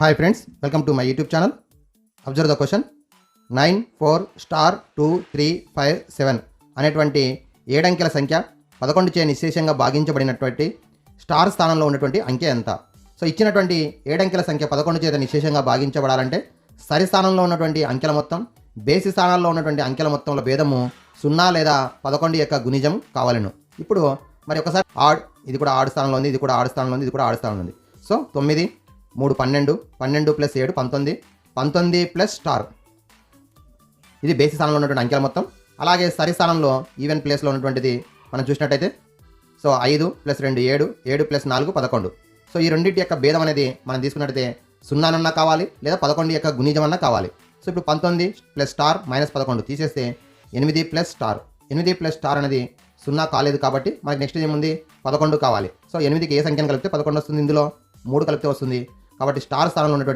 Hi friends welcome to my YouTube channel observe the question nine four star two three five seven అనేటువంటి ఏడంకెల సంఖ్య పదకొండు చే నిశ్శేషంగా భాగించబడినటువంటి star స్థానంలో ఉన్నటువంటి అంకె ఎంత? సో ఇచ్చినటువంటి ఏడంకెల సంఖ్య పదకొండు చేత నిశ్శేషంగా భాగించబడాలంటే సరి స్థానంలో ఉన్నటువంటి అంకెల మొత్తం బేసి స్థానాల్లో ఉన్నటువంటి అంకెల మొత్తంలో భేదము సున్నా లేదా పదకొండు యొక్క గుణిజం కావాలను. ఇప్పుడు మరి ఒకసారి ఆడ్ ఇది కూడా ఆడు స్థానంలో ఉంది ఇది కూడా ఆడు స్థానంలో ఉంది ఇది కూడా ఆడు స్థానంలో ఉంది. సో తొమ్మిది మూడు పన్నెండు పన్నెండు ప్లస్ ఏడు పంతొమ్మిది. పంతొమ్మిది ప్లస్ స్టార్. ఇది బేసి స్థానంలో ఉన్నటువంటి అంకెల మొత్తం. అలాగే సరి స్థానంలో ఈవెన్ ప్లేస్లో ఉన్నటువంటిది మనం చూసినట్టయితే సో ఐదు ప్లస్ రెండు ఏడు ఏడు ప్లస్ నాలుగు పదకొండు. సో ఈ రెండింటి యొక్క భేదం అనేది మనం తీసుకున్నట్టయితే సున్నానన్నా కావాలి లేదా పదకొండు యొక్క గుణిజం అన్నా కావాలి. సో ఇప్పుడు పంతొమ్మిది ప్లస్ స్టార్ మైనస్ పదకొండు తీసేస్తే ఎనిమిది ప్లస్ స్టార్. ఎనిమిది ప్లస్ స్టార్ అనేది సున్నా కాలేదు కాబట్టి మనకి నెక్స్ట్ ఏముంది? పదకొండు కావాలి. సో ఎనిమిదికి ఏ సంఖ్యను కలిపితే పదకొండు వస్తుంది ఇందులో? మూడు కలిపితే వస్తుంది. కాబట్టి స్టార్ స్థానంలో ఉన్నటువంటి